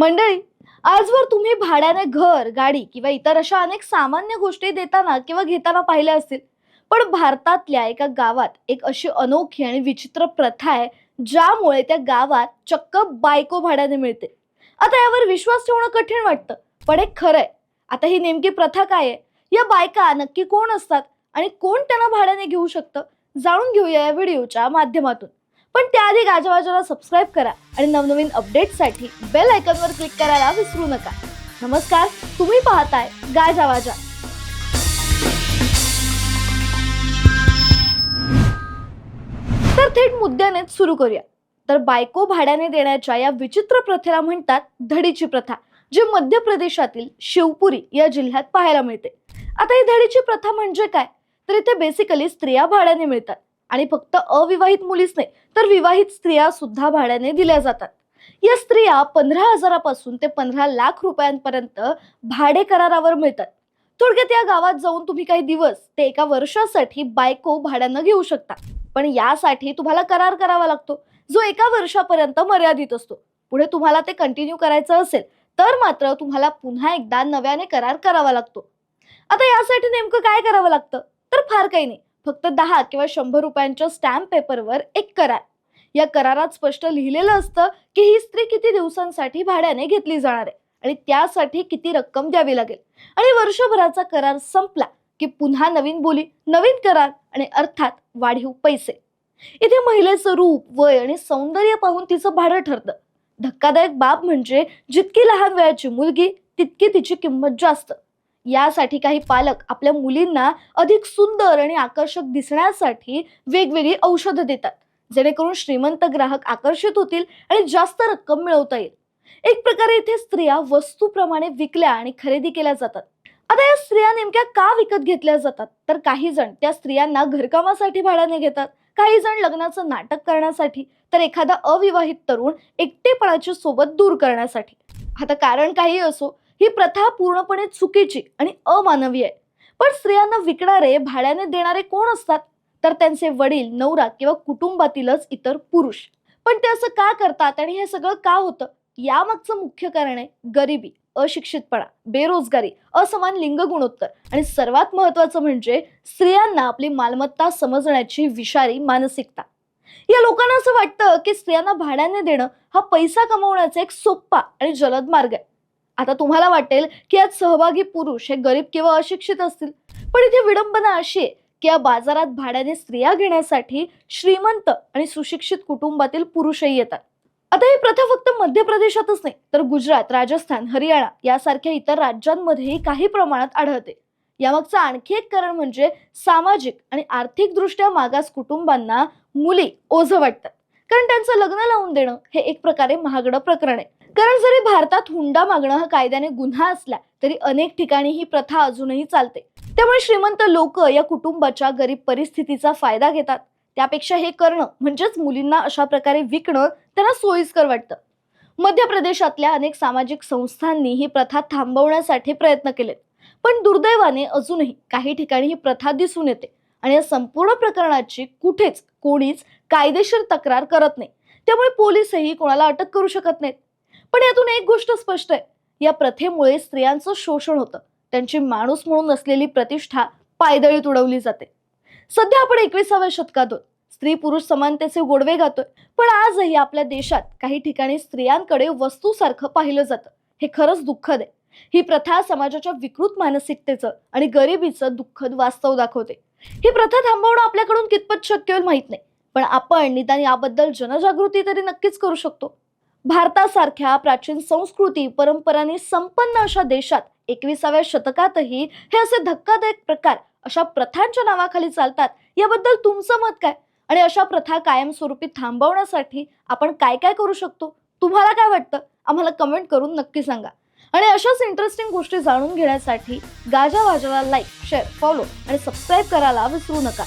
मंडळी आजवर तुम्ही भाड्याने घर गाडी किंवा इतर अशा अनेक सामान्य गोष्टी देताना किंवा घेताना पाहिल्या असतील. पण भारतातल्या एका गावात एक अशी अनोखी आणि विचित्र प्रथा आहे ज्यामुळे त्या गावात चक्क बायको भाड्याने मिळते. आता यावर विश्वास ठेवणं कठीण वाटतं पण एक खरं आहे आता ही नेमकी प्रथा काय आहे? या बायका नक्की कोण असतात आणि कोण त्यांना भाड्याने घेऊ शकतं? जाणून घेऊया या व्हिडिओच्या माध्यमातून. पण त्याआधी गाजवाजाला सबस्क्राईब करा आणि नवनवीन अपडेटसाठी बेल आयकॉनवर क्लिक करायला विसरू नका. नमस्कार तुम्ही पाहताय गाजावाजा तर थेट मुद्द्यानेच सुरू करूया. तर बायको भाड्याने देण्याच्या या विचित्र प्रथेला म्हणतात धडीची प्रथा जी मध्य प्रदेशातील शिवपुरी या जिल्ह्यात पाहायला मिळते. आता ही धडीची प्रथा म्हणजे काय? तर इथे बेसिकली स्त्रिया भाड्याने मिळतात. आणि फक्त अविवाहित मुलीच नाही तर विवाहित स्त्रिया सुद्धा भाड्याने दिल्या जातात. या स्त्रिया पंधरा हजारापासून ते पंधरा लाख रुपयांपर्यंत भाडे करारावर मिळतात. थोडक्यात या गावात जाऊन तुम्ही काही दिवस ते एका वर्षासाठी बायको भाड्यानं घेऊ शकता. पण यासाठी तुम्हाला करार करावा लागतो. जो एका वर्षापर्यंत मर्यादित असतो. पुढे तुम्हाला ते कंटिन्यू करायचं असेल तर मात्र तुम्हाला पुन्हा एकदा नव्याने करार करावा लागतो. आता यासाठी नेमकं काय करावं लागतं? तर फार काही नाही. फक्त दहा किंवा शंभर रुपयांच्या स्टॅम्प पेपरवर एक करार. या करारात स्पष्ट लिहिलेलं असतं की ही स्त्री किती दिवसांसाठी भाड्याने घेतली जाणार आहे आणि त्यासाठी किती रक्कम द्यावी लागेल. आणि वर्षभराचा करार संपला की पुन्हा नवीन बोली नवीन करार आणि अर्थात वाढीव पैसे. इथे महिलेचं रूप वय आणि सौंदर्य पाहून तिचं भाडं ठरतं. धक्कादायक बाब म्हणजे जितकी लहान वयाची मुलगी तितकी तिची किंमत जास्त. यासाठी काही पालक आपल्या मुलींना अधिक सुंदर आणि आकर्षक दिसण्यासाठी वेगवेगळी औषधं देतात. जेणेकरून श्रीमंत ग्राहक आकर्षित होतील आणि जास्त रक्कम मिळवता येईल. एक प्रकारे इथे स्त्रिया वस्तूप्रमाणे विकल्या आणि खरेदी केल्या जातात. आता या स्त्रिया नेमक्या का विकत घेतल्या जातात? तर काही जण त्या स्त्रियांना घरकामासाठी भाड्याने घेतात. काही जण लग्नाचं नाटक करण्यासाठी तर एखादा अविवाहित तरुण एकटेपणाची सोबत दूर करण्यासाठी. आता कारण काही असो ही प्रथा पूर्णपणे चुकीची आणि अमानवी आहे. पण स्त्रियांना विकणारे भाड्याने देणारे कोण असतात? तर त्यांचे वडील नवरा किंवा कुटुंबातीलच इतर पुरुष. पण ते असं का करतात आणि हे सगळं का होतं? यामागचं मुख्य कारण आहे गरिबी अशिक्षितपणा बेरोजगारी असमान लिंग गुणोत्तर आणि सर्वात महत्वाचं म्हणजे स्त्रियांना आपली मालमत्ता समजण्याची विषारी मानसिकता. या लोकांना असं वाटतं की स्त्रियांना भाड्याने देणं हा पैसा कमवण्याचा एक सोप्पा आणि जलद मार्ग आहे. आता तुम्हाला वाटेल की यात सहभागी पुरुष हे गरीब किंवा अशिक्षित असतील. पण इथे विडंबना अशी आहे की या बाजारात भाड्याने स्त्रिया घेण्यासाठी श्रीमंत आणि सुशिक्षित कुटुंबातील पुरुषही येतात. आता ही प्रथा फक्त मध्य प्रदेशातच नाही तर गुजरात राजस्थान हरियाणा यासारख्या इतर राज्यांमध्येही काही प्रमाणात आढळते. यामागचं आणखी एक कारण म्हणजे सामाजिक आणि आर्थिकदृष्ट्या मागास कुटुंबांना मुली ओझं वाटतात. कारण त्यांचं लग्न लावून देणं हे एक प्रकारे महागडं प्रकरण आहे. कारण जरी भारतात हुंडा मागणं हा कायद्याने गुन्हा असला तरी अनेक ठिकाणी ही प्रथा अजूनही चालते. त्यामुळे श्रीमंत लोक या कुटुंबाच्या गरीब परिस्थितीचा फायदा घेतात. त्यापेक्षा हे करणं म्हणजेच मुलींना अशा प्रकारे विकणं त्यांना सोयीस्कर वाटतं. मध्य प्रदेशातल्या अनेक सामाजिक संस्थांनी ही प्रथा थांबवण्यासाठी प्रयत्न केलेत. पण दुर्दैवाने अजूनही काही ठिकाणी ही प्रथा दिसून येते आणि या संपूर्ण प्रकरणाची कुठेच कोणीच कायदेशीर तक्रार करत नाही. त्यामुळे पोलीसही कोणाला अटक करू शकत नाहीत. पण यातून एक गोष्ट स्पष्ट आहे. या प्रथेमुळे स्त्रियांचं शोषण होतं. त्यांची माणूस म्हणून असलेली प्रतिष्ठा पायदळीत उडवली जाते. सध्या आपण एकविसाव्या शतकात आहोत स्त्री पुरुष समानतेचे गोडवे गातोय. पण आजही आपल्या देशात काही ठिकाणी स्त्रियांकडे वस्तूसारखं पाहिलं जातं. हे खरंच दुःखद आहे. ही प्रथा समाजाच्या विकृत मानसिकतेचं आणि गरिबीचं दुःखद वास्तव दाखवते. ही प्रथा थांबवणं आपल्याकडून कितपत शक्य होईल माहीत नाही. पण आपण निदान याबद्दल जनजागृती तरी नक्कीच करू शकतो. भारतासारख्या प्राचीन संस्कृती परंपरांनी संपन्न अशा देशात एकविसाव्या शतकातही हे असे धक्कादायक प्रकार अशा प्रथांच्या नावाखाली चालतात याबद्दल तुमचं मत काय? आणि अशा प्रथा कायमस्वरूपी थांबवण्यासाठी आपण काय काय करू शकतो? तुम्हाला काय वाटतं? आम्हाला कमेंट करून नक्की सांगा. आणि अशाच इंटरेस्टिंग गोष्टी जाणून घेण्यासाठी गाजा वाजाला लाईक शेअर फॉलो आणि सबस्क्राईब करायला विसरू नका.